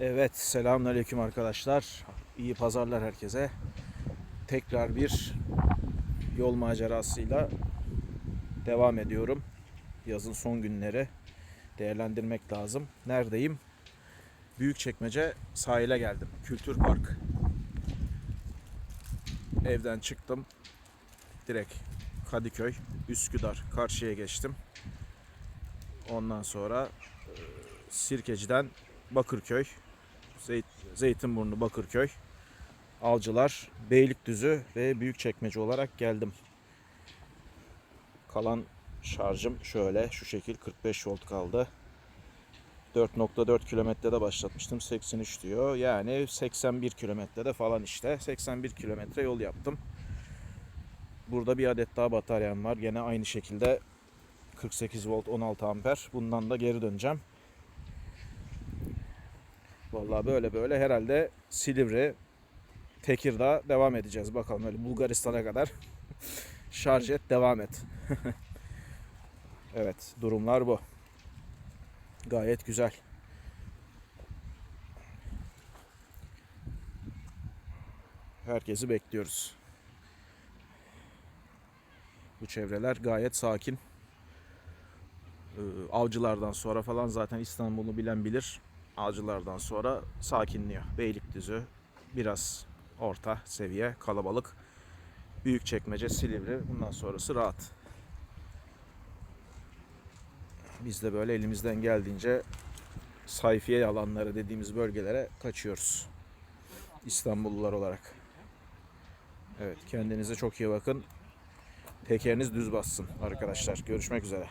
Evet, selamünaleyküm arkadaşlar. İyi pazarlar herkese. Tekrar bir yol macerasıyla devam ediyorum. Yazın son günleri değerlendirmek lazım. Neredeyim? Büyükçekmece sahile geldim. Kültür Park. Evden çıktım. Direkt Kadıköy, Üsküdar karşıya geçtim. Ondan sonra e, Sirkeci'den Bakırköy, Zeyt, Zeytinburnu, Bakırköy, Avcılar, Beylikdüzü ve Büyükçekmece olarak geldim. Kalan şarjım şöyle şu şekil 45 volt kaldı. 4.4 kilometrede başlatmıştım. 83 diyor. Yani 81 kilometrede falan işte. 81 kilometre yol yaptım. Burada bir adet daha bataryam var. Gene aynı şekilde 48 volt 16 amper. Bundan da geri döneceğim. Vallahi böyle böyle herhalde Silivri, Tekirdağ devam edeceğiz. Bakalım öyle Bulgaristan'a kadar şarj et devam et. evet durumlar bu. Gayet güzel. Herkesi bekliyoruz. Bu çevreler gayet sakin. Ee, Avcılardan sonra falan zaten İstanbul'u bilen bilir. Avcılardan sonra sakinliyor. Beylikdüzü biraz orta seviye kalabalık. Büyükçekmece, Silivri bundan sonrası rahat. Biz de böyle elimizden geldiğince sayfiye alanları dediğimiz bölgelere kaçıyoruz. İstanbullular olarak. Evet kendinize çok iyi bakın. Tekeriniz düz bassın arkadaşlar. Görüşmek üzere.